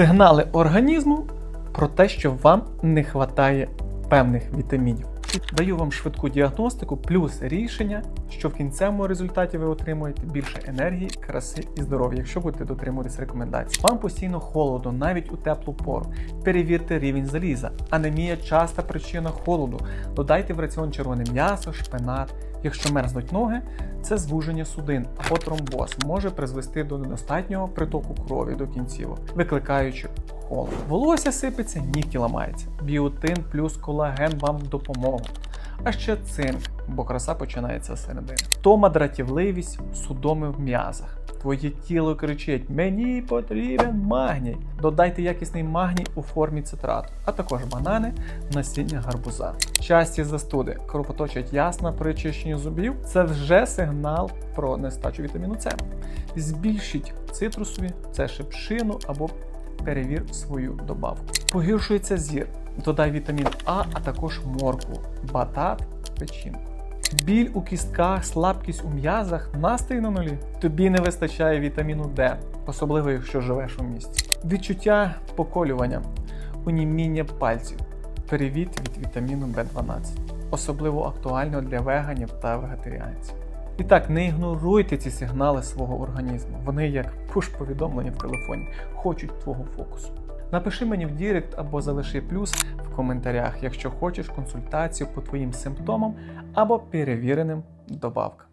Сигнали організму про те, що вам не вистачає певних вітамінів. Даю вам швидку діагностику, плюс рішення, що в кінцевому результаті ви отримуєте більше енергії, краси і здоров'я, якщо будете дотримуватись рекомендацій. Вам постійно холодно, навіть у теплу пору. Перевірте рівень заліза. Анемія часта причина холоду. Додайте в раціон червоне м'ясо, шпинат. Якщо мерзнуть ноги, це звуження судин або тромбоз може призвести до недостатнього притоку крові до кінцівок, викликаючи холод. Волосся сипеться, нігті ламаються. Біотин плюс колаген вам в допомогу. А ще цинк, бо краса починається середини. Втома, дратівливість, судоми в м'язах. Твоє тіло кричить: Мені потрібен магній. Додайте якісний магній у формі цитрату, а також банани, насіння гарбуза. Часті застуди кровоточать ясно при чищенні зубів. Це вже сигнал про нестачу вітаміну С. Збільшіть цитрусові, це шипшину або перевір свою добавку. Погіршується зір. Додай вітамін А, а також моркву, батат, печінку. Біль у кістках, слабкість у м'язах, настрій на нулі. Тобі не вистачає вітаміну Д, особливо якщо живеш у місті. Відчуття поколювання, уніміння пальців, перевід від вітаміну В12. Особливо актуально для веганів та вегетаріанців. І так, не ігноруйте ці сигнали свого організму. Вони як пуш-повідомлення в телефоні, хочуть твого фокусу. Напиши мені в Дірект або залиши плюс в коментарях, якщо хочеш консультацію по твоїм симптомам або перевіреним добавкам.